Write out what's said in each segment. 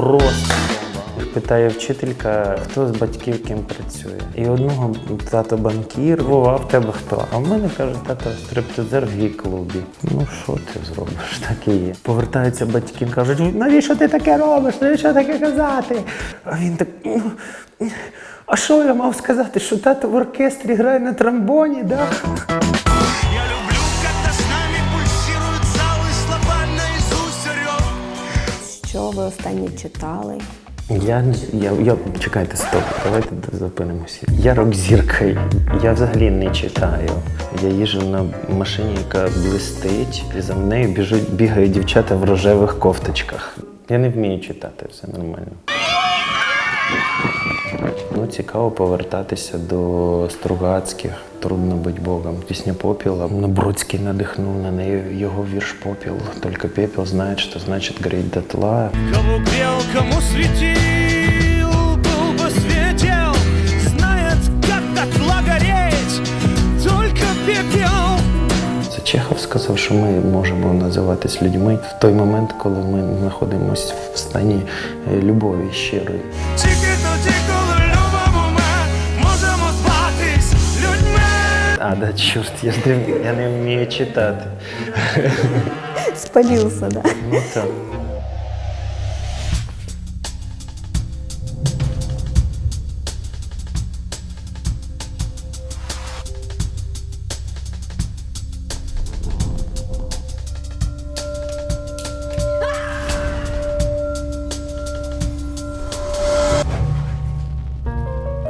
Просто. Питає вчителька, хто з батьків ким працює. І одного тато банкір, а в тебе хто? А в мене каже, тато стриптизер в гей-клубі. Ну що ти зробиш? Так і є. Повертаються батьки, кажуть, навіщо ти таке робиш? Навіщо таке казати? А він так. «Ну, А що я мав сказати? Що тато в оркестрі грає на тромбоні, да? Що ви останнє читали? Я, я, я чекайте, стоп, давайте зупинимося. Я рок-зірка, я взагалі не читаю. Я їжджу на машині, яка блистить, і за мною біжуть, бігають дівчата в рожевих кофточках. Я не вмію читати, все нормально. Цікаво повертатися до Стругацьких. Трудно бути Богом. Пісня Попіла. Ну, Бродський надихнув на неї його вірш Попіл. Тільки пепел знає, що значить горіть дотла. Кого грел, кому светил Был бы светел Знает, как дотла гореть Только пепел Це Чехов сказав, що ми можемо називатись людьми в той момент, коли ми знаходимося в стані е, любові щирої. Тільки тоді, коли А, да, чорт, я не, я не вмію читати. Спалился, да? Ну так.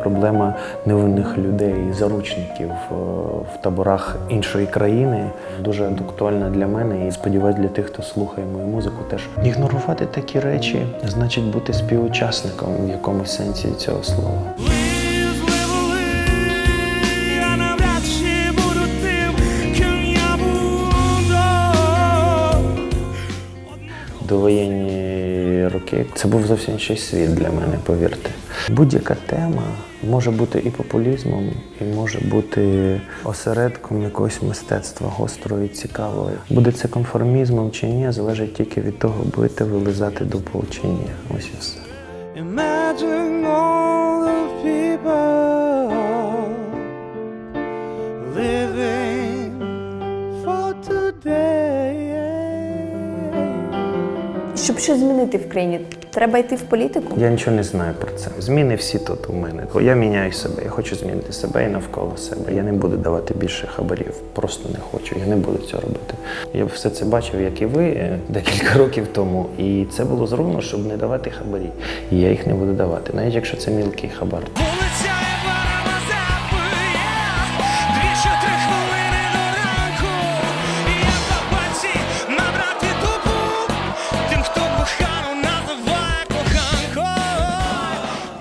Проблема невинних людей, заручників е, в таборах іншої країни дуже актуальна для мене і сподіваюсь для тих, хто слухає мою музику, теж ігнорувати такі речі значить бути співучасником в якомусь сенсі цього слова. Довоєнні роки це був зовсім інший світ для мене, повірте. Будь-яка тема може бути і популізмом, і може бути осередком якогось мистецтва гострого і цікавого. Буде це конформізмом чи ні, залежить тільки від того, будете вилизати лизати до чи ні. Ось і все. Щоб щось змінити в країні, треба йти в політику? Я нічого не знаю про це. Зміни всі тут у мене. Я міняю себе. Я хочу змінити себе і навколо себе. Я не буду давати більше хабарів. Просто не хочу. Я не буду цього робити. Я все це бачив, як і ви е, декілька років тому. І це було зроблено, щоб не давати хабарі. І я їх не буду давати, навіть якщо це мілкий хабар.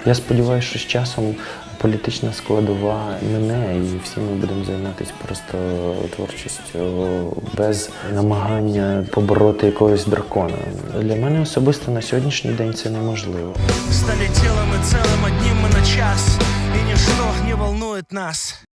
Я сподіваюся, що з часом політична складова мене, і всі ми будемо займатися просто творчістю без намагання побороти якогось дракона. Для мене особисто на сьогоднішній день це неможливо. Стали тілами и целым одним на час і ничто не волнує нас